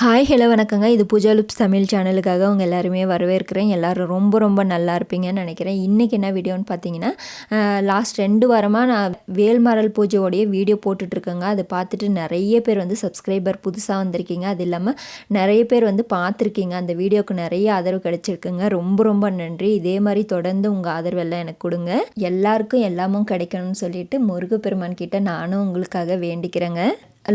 Hi hello வணக்கங்க. இது பூஜா லுப்ஸ் தமிழ் சேனலுக்காக உங்கள் எல்லாருமே வரவேற்கிறேன். எல்லோரும் ரொம்ப ரொம்ப நல்லா இருப்பீங்கன்னு நினைக்கிறேன். இன்றைக்கி என்ன வீடியோன்னு பார்த்தீங்கன்னா லாஸ்ட் ரெண்டு வாரமாக நான் வேல்மரல் பூஜையோடைய வீடியோ போட்டுட்ருக்கேங்க. அதை பார்த்துட்டு நிறைய பேர் வந்து சப்ஸ்கிரைபர் புதுசாக வந்திருக்கீங்க. அது இல்லாமல் நிறைய பேர் வந்து பார்த்துருக்கீங்க அந்த வீடியோவுக்கு நிறைய ஆதரவு கிடச்சிருக்குங்க. ரொம்ப ரொம்ப நன்றி. இதே மாதிரி தொடர்ந்து உங்கள் ஆதரவு எல்லாம் எனக்கு கொடுங்க. எல்லாருக்கும் எல்லாமும் கிடைக்கணும்னு சொல்லிட்டு முருகப்பெருமான் கிட்ட நானும் உங்களுக்காக வேண்டிக்கிறேங்க.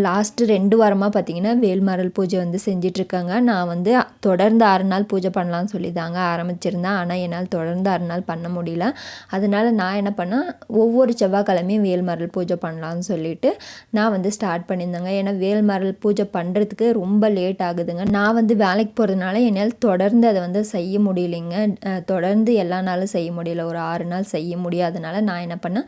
லாஸ்ட்டு ரெண்டு வாரமாக பார்த்தீங்கன்னா வேல்மரல் பூஜை வந்து செஞ்சிட்ருக்காங்க. நான் வந்து தொடர்ந்து ஆறு நாள் பூஜை பண்ணலான்னு சொல்லி தாங்க ஆரம்பிச்சிருந்தேன். ஆனால் என்னால் தொடர்ந்து ஆறு நாள் பண்ண முடியல. அதனால் நான் என்ன பண்ணேன் ஒவ்வொரு செவ்வாய்க்கிழமையும் வேல்மரல் பூஜை பண்ணலான்னு சொல்லிட்டு நான் வந்து ஸ்டார்ட் பண்ணியிருந்தேங்க. ஏன்னா வேல்மரல் பூஜை பண்ணுறதுக்கு ரொம்ப லேட் ஆகுதுங்க. நான் வந்து வேலைக்கு போகிறதுனால என்னால் தொடர்ந்து அதை வந்து செய்ய முடியலைங்க. தொடர்ந்து எல்லா நாளும் செய்ய முடியல. ஒரு ஆறு நாள் செய்ய முடியாதனால நான் என்ன பண்ணேன்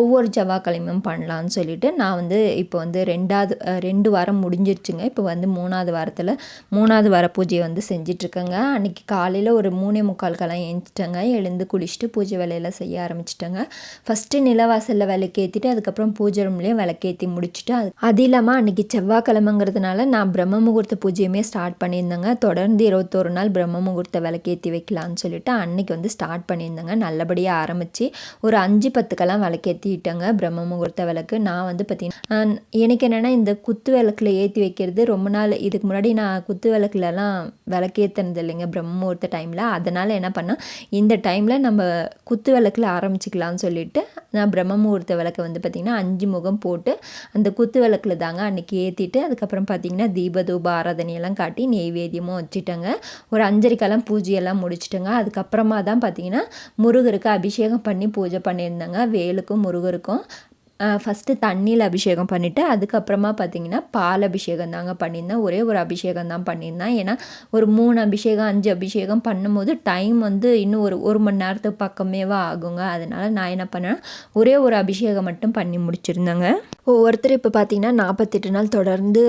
ஒவ்வொரு செவ்வாய்க்கிழமையும் பண்ணலான்னு சொல்லிட்டு நான் வந்து இப்போ வந்து ரெண்டு ரெண்டாவது ரெண்டு வாரம் முடிஞ்சிருச்சுங்க. இப்போ வந்து மூணாவது வாரத்தில் மூணாவது வார பூஜையை வந்து செஞ்சிட்ருக்கேங்க. அன்றைக்கி காலையில் ஒரு மூணே முக்கால்கெல்லாம் எழுந்துட்டேங்க எழுந்து குளிச்சுட்டு பூஜை வேலையெல்லாம் செய்ய ஆரம்பிச்சிட்டேங்க. ஃபஸ்ட்டு நிலவாசலில் விளக்கேற்றிட்டு அதுக்கப்புறம் பூஜை ரூம்லேயும் விளக்கேற்றி முடிச்சுட்டு அது அது இல்லாமல் அன்றைக்கி செவ்வாய்க்கிழமைங்கிறதுனால நான் பிரம்ம முகூர்த்த பூஜையுமே ஸ்டார்ட் பண்ணியிருந்தேங்க. தொடர்ந்து இருபத்தோரு நாள் பிரம்ம முகூர்த்த விளக்கேற்றி வைக்கலான்னு சொல்லிட்டு அன்னைக்கு வந்து ஸ்டார்ட் பண்ணியிருந்தேங்க. நல்லபடியாக ஆரம்பித்து ஒரு அஞ்சு பத்துக்கெல்லாம் விளக்கேற்றிட்டேங்க பிரம்ம முகூர்த்த விளக்கு. நான் வந்து பார்த்திங்கன்னா எனக்கு என்னென்னா ஆனால் இந்த குத்து விளக்கில் ஏற்றி வைக்கிறது ரொம்ப நாள் இதுக்கு முன்னாடி நான் குத்து விளக்குலலாம் விளக்கேற்றினது இல்லைங்க பிரம்மூர்த்த டைமில் அதனால் என்ன பண்ணேன் இந்த டைமில் நம்ம குத்து விளக்கில் ஆரம்பிச்சிக்கலாம்னு சொல்லிவிட்டு நான் பிரம்ம முகூர்த்த விளக்கை வந்து பார்த்திங்கன்னா அஞ்சு முகம் போட்டு அந்த குத்து விளக்கில் தாங்க அன்றைக்கி ஏற்றிட்டு அதுக்கப்புறம் பார்த்திங்கன்னா தீபதூப ஆராதனையெல்லாம் காட்டி நெய்வேத்தியமும் வச்சுட்டேங்க. ஒரு அஞ்சரைக்கெல்லாம் பூஜையெல்லாம் முடிச்சிட்டேங்க. அதுக்கப்புறமா தான் பார்த்திங்கன்னா முருகருக்கு அபிஷேகம் பண்ணி பூஜை பண்ணியிருந்தேங்க. வேலுக்கும் முருகருக்கும். ஃபஸ்ட்டு தண்ணியில் அபிஷேகம் பண்ணிவிட்டு அதுக்கப்புறமா பார்த்திங்கன்னா பால் அபிஷேகம் தாங்க பண்ணியிருந்தேன். ஒரே ஒரு அபிஷேகம் தான் பண்ணியிருந்தேன். ஏன்னா ஒரு மூணு அபிஷேகம் அஞ்சு அபிஷேகம் பண்ணும்போது டைம் வந்து இன்னும் ஒரு ஒரு மணி நேரத்துக்கு பக்கமேவா ஆகுங்க. அதனால் நான் என்ன பண்ணேன்னா ஒரே ஒரு அபிஷேகம் மட்டும் பண்ணி முடிச்சிருந்தேங்க. ஒவ்வொருத்தர் இப்போ பார்த்திங்கன்னா நாற்பத்தெட்டு நாள் தொடர்ந்து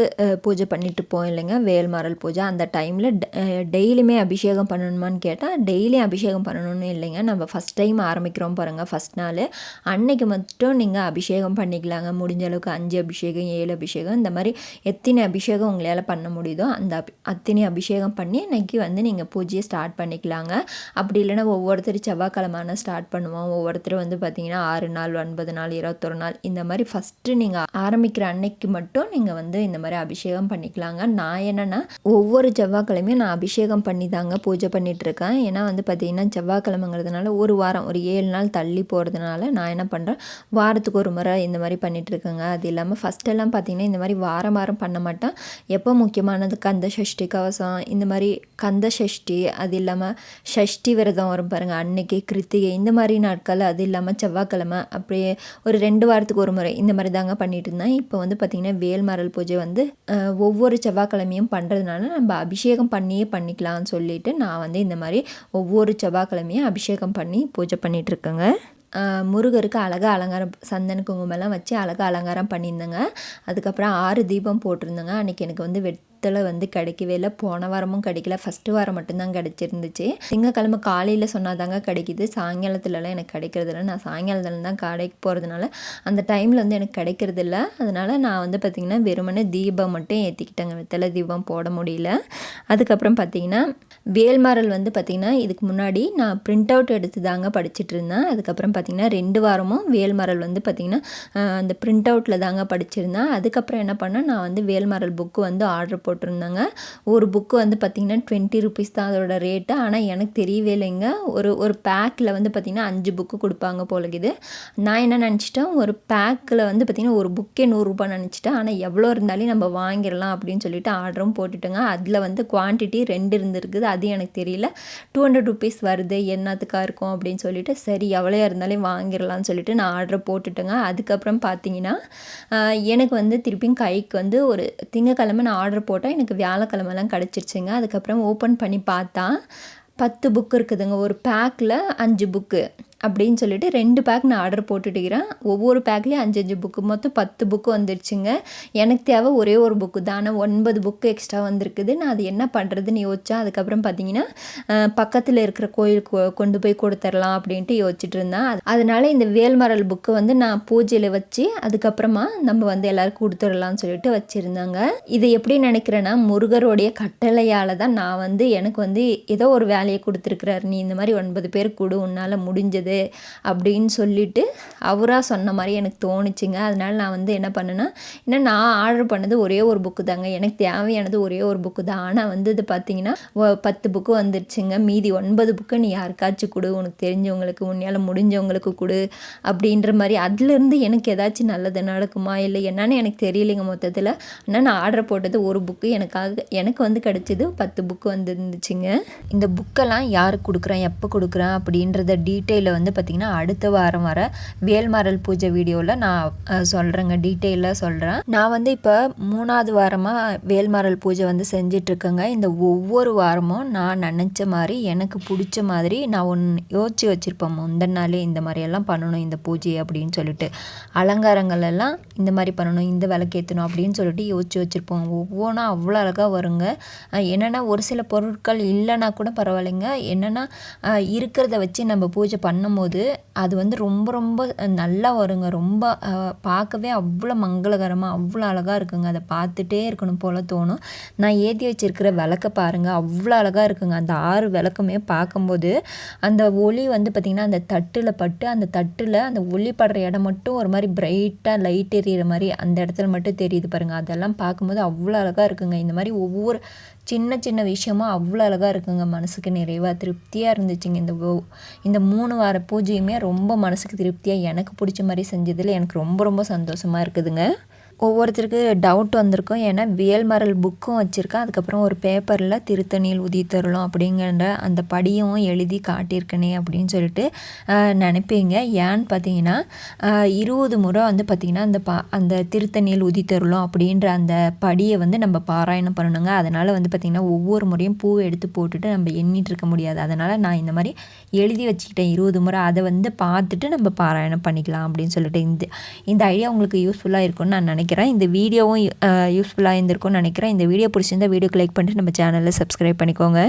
பூஜை பண்ணிட்டு போவோம் இல்லைங்க. வேல்மாரல் பூஜை. அந்த டைமில் டெய்லியுமே அபிஷேகம் பண்ணணுமான்னு கேட்டால் டெய்லியும் அபிஷேகம் பண்ணணும்னு இல்லைங்க. நம்ம ஃபஸ்ட் டைம் ஆரம்பிக்கிறோம் பாருங்கள் ஃபஸ்ட் நாள். அன்னைக்கு மட்டும் நீங்கள் அபிஷேகம் பண்ணிக்கலாங்க. முடிஞ்ச அளவுக்கு அஞ்சு அபிஷேகம் ஏழு அபிஷேகம் இந்த மாதிரி எத்தனை அபிஷேகம் உங்களால் பண்ண முடியுதோ அந்த அபி அத்தனை அபிஷேகம் பண்ணி இன்றைக்கி வந்து நீங்கள் பூஜையை ஸ்டார்ட் பண்ணிக்கலாங்க. அப்படி இல்லைன்னா ஒவ்வொருத்தர் செவ்வாய்க்கிழமான ஸ்டார்ட் பண்ணுவோம். ஒவ்வொருத்தர் வந்து பார்த்திங்கன்னா ஆறு நாள் ஒன்பது நாள் இருபத்தொரு நாள் இந்த மாதிரி ஃபஸ்ட்டு நீங்கள் ஆரம்பிக்கிற அன்னைக்கு மட்டும் நீங்கள் வந்து இந்த மாதிரி அபிஷேகம் பண்ணிக்கலாங்க. நான் என்னென்னா ஒவ்வொரு செவ்வாய்க்கிழமையும் நான் அபிஷேகம் பண்ணி தாங்க பூஜை பண்ணிகிட்ருக்கேன் ஏன்னா வந்து பார்த்திங்கன்னா செவ்வாய்க்கிழமைங்கிறதுனால ஒரு வாரம் ஒரு ஏழு நாள் தள்ளி போகிறதுனால நான் என்ன பண்ணுறேன் வாரத்துக்கு ஒரு முறை இந்த மாதிரி பண்ணிகிட்ருக்கேங்க அது இல்லாமல் ஃபஸ்ட்டெல்லாம் பார்த்திங்கன்னா இந்த மாதிரி வாரம் வாரம் பண்ண மாட்டேன். எப்போ முக்கியமானது? கந்த சஷ்டி கவசம் இந்த மாதிரி கந்த சஷ்டி அது இல்லாமல் சஷ்டி விரதம் வரும் பாருங்கள் அன்னைக்கு கிருத்திகை இந்த மாதிரி நாட்கள் அது இல்லாமல் செவ்வாய்க்கிழமை அப்படியே ஒரு ரெண்டு வாரத்துக்கு ஒரு முறை இந்த மாதிரி தாங்க பண்ணிகிட்டு இருந்தேன் இப்போ வந்து பார்த்திங்கன்னா வேல்மரல் பூஜை வந்து ஒவ்வொரு செவ்வாய்க்கிழமையும் பண்ணுறதுனால நம்ம அபிஷேகம் பண்ணியே பண்ணிக்கலாம்னு சொல்லிட்டு நான் வந்து இந்த மாதிரி ஒவ்வொரு செவ்வாய்க்கிழமையும் அபிஷேகம் பண்ணி பூஜை பண்ணிகிட்ருக்கேங்க முருகருக்கு அழகாக அலங்காரம் சந்தன குங்குமம்லாம் வச்சு அழகாக அலங்காரம் பண்ணியிருந்தேங்க. அதுக்கப்புறம் ஆறு தீபம் போட்டிருந்தேங்க. அன்றைக்கி எனக்கு வந்து வெட் வாரத்தில் வந்து கிடைக்கவே இல்லை. போன வாரமும் கிடைக்கல. ஃபஸ்ட்டு வாரம் மட்டும்தான் கிடச்சிருந்துச்சு. திங்கக்கிழமை காலையில் சொன்னால் தாங்க கிடைக்கிது. சாயங்காலத்துலலாம் எனக்கு கிடைக்கிறது இல்லை. நான் சாயங்காலத்துல தான் கடைக்கு போகிறதுனால அந்த டைமில் வந்து எனக்கு கிடைக்கிறது இல்லை. அதனால் நான் வந்து பார்த்திங்கன்னா வெறுமனே தீபம் மட்டும் ஏற்றிக்கிட்டேங்க வெத்தலை தீபம் போட முடியல. அதுக்கப்புறம் பார்த்திங்கன்னா வேல்மாரல் வந்து பார்த்திங்கன்னா இதுக்கு முன்னாடி நான் பிரிண்ட் அவுட் எடுத்து தாங்க படிச்சுட்டு இருந்தேன். அதுக்கப்புறம் பார்த்திங்கன்னா ரெண்டு வாரமும் வேல்மாரல் வந்து பார்த்திங்கன்னா அந்த பிரிண்ட் அவுட்டில் தாங்க படிச்சிருந்தேன். அதுக்கப்புறம் என்ன பண்ணேன்? நான் வந்து வேல்மாரல் புக்கு வந்து ஆர்டர் போட்டிருந்தாங்க. ஒரு புக்கு வந்து பார்த்திங்கன்னா டுவெண்ட்டி ருபீஸ் தான் அதோட ரேட்டு ஆனால் எனக்கு தெரியவே இல்லைங்க. ஒரு ஒரு பேக்கில் வந்து பார்த்திங்கன்னா அஞ்சு புக்கு கொடுப்பாங்க போலக்குது நான் என்ன நினச்சிட்டேன்? ஒரு பேக்கில் வந்து பார்த்திங்கன்னா ஒரு புக்கே நூறுரூபா நினச்சிட்டேன். ஆனால் எவ்வளோ இருந்தாலும் நம்ம வாங்கிடலாம் அப்படின்னு சொல்லிட்டு ஆர்டரும் போட்டுட்டோங்க. அதில் வந்து குவான்டிட்டி ரெண்டு இருந்திருக்குது. அது எனக்கு தெரியல. டூ ஹண்ட்ரட் ருபீஸ் வருது. என்னத்துக்காக இருக்கும் அப்படின்னு சொல்லிட்டு சரி எவ்வளோ இருந்தாலும் வாங்கிடலாம்னு சொல்லிட்டு நான் ஆர்டர் போட்டுட்டேங்க. அதுக்கப்புறம் பார்த்தீங்கன்னா எனக்கு வந்து திருப்பியும் கைக்கு வந்து ஒரு திங்கக்கிழமை நான் ஆர்டர் போட்டு போட்டால் எனக்கு வியாழக்கிழமெல்லாம் கிடச்சிருச்சுங்க. அதுக்கப்புறம் ஓப்பன் பண்ணி பார்த்தா பத்து புக்கு இருக்குதுங்க. ஒரு பேக்கில் அஞ்சு புக்கு அப்படின்னு சொல்லிட்டு ரெண்டு பேக் நான் ஆர்டர் போட்டுட்டுக்கிறேன். ஒவ்வொரு பேக்லேயும் அஞ்சு அஞ்சு புக்கு மொத்தம் பத்து புக்கு வந்துருச்சுங்க. எனக்கு தேவை ஒரே ஒரு புக்கு தான் ஆனால் ஒன்பது புக்கு எக்ஸ்ட்ரா வந்திருக்குது. நான் அது என்ன பண்ணுறதுன்னு யோசித்தேன் அதுக்கப்புறம் பார்த்தீங்கன்னா பக்கத்தில் இருக்கிற கோயிலுக்கு கொண்டு போய் கொடுத்துர்லாம் அப்படின்ட்டு யோசிச்சுட்டு இருந்தேன். அதனால் இந்த வேல்மரல் புக்கு வந்து நான் பூஜையில் வச்சு அதுக்கப்புறமா நம்ம வந்து எல்லோரும் கொடுத்துடலாம்னு சொல்லிட்டு வச்சுருந்தாங்க. இதை எப்படி நினைக்கிறேன்னா முருகருடைய கட்டளையால் தான் நான் வந்து எனக்கு வந்து ஏதோ ஒரு வேலையை கொடுத்துருக்குறாரு. நீ இந்த மாதிரி ஒன்பது பேர் கொடு உன்னால் முடிஞ்சது அப்படின்னு சொல்லிட்டு அவராக சொன்ன மாதிரி எனக்கு தோணுச்சுங்க. அதனால் நான் வந்து என்ன பண்ணேன்னா ஏன்னா நான் ஆர்டர் பண்ணது ஒரே ஒரு புக்கு தாங்க. எனக்கு தேவையானது ஒரே ஒரு புக்கு தான். ஆனால் வந்து இது பார்த்தீங்கன்னா பத்து புக்கு வந்துருச்சுங்க. மீதி ஒன்பது புக்கு நீ யாருக்காச்சும் கொடு. உனக்கு தெரிஞ்சவங்களுக்கு உன்னால் முடிஞ்சவங்களுக்கு கொடு அப்படின்ற மாதிரி. அதுலேருந்து எனக்கு ஏதாச்சும் நல்லது நடக்குமா? இல்லை என்னன்னு எனக்கு தெரியலைங்க மொத்தத்தில். ஆனால் நான் ஆர்டர் போட்டது ஒரு புக்கு எனக்காக எனக்கு வந்து கிடச்சிது பத்து புக்கு வந்துருந்துச்சுங்க. இந்த புக்கெல்லாம் யாருக்கு கொடுக்குறேன்? எப்போ கொடுக்குறேன்? அப்படின்றத டீட்டெயிலை வந்து பார்த்திங்கன்னா அடுத்த வாரம் வர வேல்மரல் பூஜை வீடியோவில் நான் சொல்கிறேங்க டீட்டெயிலாக சொல்கிறேன் நான் வந்து இப்போ மூணாவது வாரமாக வேல்மரல் பூஜை வந்து செஞ்சிட்ருக்கேங்க. இந்த ஒவ்வொரு வாரமும் நான் நினச்ச மாதிரி எனக்கு பிடிச்ச மாதிரி நான் ஒன்று யோசிச்சு வச்சுருப்பேன். முந்தின நாளே இந்த மாதிரியெல்லாம் பண்ணணும் இந்த பூஜை அப்படின்னு சொல்லிட்டு. அலங்காரங்கள் எல்லாம் இந்த மாதிரி பண்ணணும் இந்த விளக்கேற்றணும் அப்படின்னு சொல்லிட்டு யோசிச்சு வச்சுருப்போம். ஒவ்வொன்றும் அவ்வளோ அழகாக வருங்க. என்னென்னா ஒரு சில பொருட்கள் இல்லைன்னா கூட பரவாயில்லைங்க. என்னென்னா இருக்கிறத வச்சு நம்ம பூஜை பண்ணும்போது அது வந்து ரொம்ப ரொம்ப நல்லா வருங்க. ரொம்ப பார்க்கவே அவ்வளோ மங்களகரமாக அவ்வளோ அழகாக இருக்குங்க. அதை பார்த்துட்டே இருக்கணும் போல் தோணும். நான் ஏற்றி வச்சுருக்கிற விளக்க பாருங்கள் அவ்வளோ அழகாக இருக்குங்க. அந்த ஆறு விளக்குமே பார்க்கும்போது அந்த ஒளி வந்து பார்த்திங்கன்னா அந்த தட்டில் பட்டு அந்த தட்டில் அந்த ஒளி படுற இடம் மட்டும் ஒரு மாதிரி பிரைட்டாக லைட் எரியிற மாதிரி அந்த இடத்துல மட்டும் தெரியுது பாருங்கள் அதெல்லாம் பார்க்கும்போது அவ்வளோ அழகாக இருக்குங்க. இந்த மாதிரி ஒவ்வொரு சின்ன சின்ன விஷயமும் அவ்வளோ அழகாக இருக்குங்க. மனசுக்கு நிறைவாக திருப்தியாக இருந்துச்சுங்க. இந்த இந்த மூணு வார பூஜையுமே ரொம்ப மனசுக்கு திருப்தியாக எனக்கு பிடிச்ச மாதிரி செஞ்சதில் எனக்கு ரொம்ப ரொம்ப சந்தோஷமாக இருக்குதுங்க. ஒவ்வொருத்தருக்கு டவுட் வந்திருக்கும். ஏன்னா வேல்மரல் புக்கும் வச்சுருக்கேன் அதுக்கப்புறம் ஒரு பேப்பரில் திருத்தணியில் உதித்தருளும் அப்படிங்கிற அந்த படியும் எழுதி காட்டியிருக்கனே அப்படின்னு சொல்லிட்டு நினைப்பீங்க. ஏன்னு பார்த்தீங்கன்னா இருபது முறை வந்து பார்த்திங்கன்னா அந்த பா அந்த திருத்தணியில் உதித்தருளும் அப்படின்ற அந்த படியை வந்து நம்ம பாராயணம் பண்ணணுங்க. அதனால் வந்து பார்த்திங்கன்னா ஒவ்வொரு முறையும் பூவை எடுத்து போட்டுட்டு நம்ம எண்ணிட்டு இருக்க முடியாது. அதனால் நான் இந்த மாதிரி எழுதி வச்சுக்கிட்டேன் இருபது முறை. அதை வந்து பார்த்துட்டு நம்ம பாராயணம் பண்ணிக்கலாம் அப்படின்னு சொல்லிட்டு இந்த இந்த ஐடியா உங்களுக்கு யூஸ்ஃபுல்லாக இருக்கும்னு நான் நினைக்கிறேன். நினைக்கிறேன். இந்த வீடியோவும் யூஸ்ஃபுல்லாக இருந்திருக்கும்னு நினைக்கிறேன். இந்த வீடியோ பிடிச்சிருந்தா வீடியோக்கு லைக் பண்ணிட்டு நம்ம சேனலில் சப்ஸ்கிரைப் பண்ணிக்கோங்க.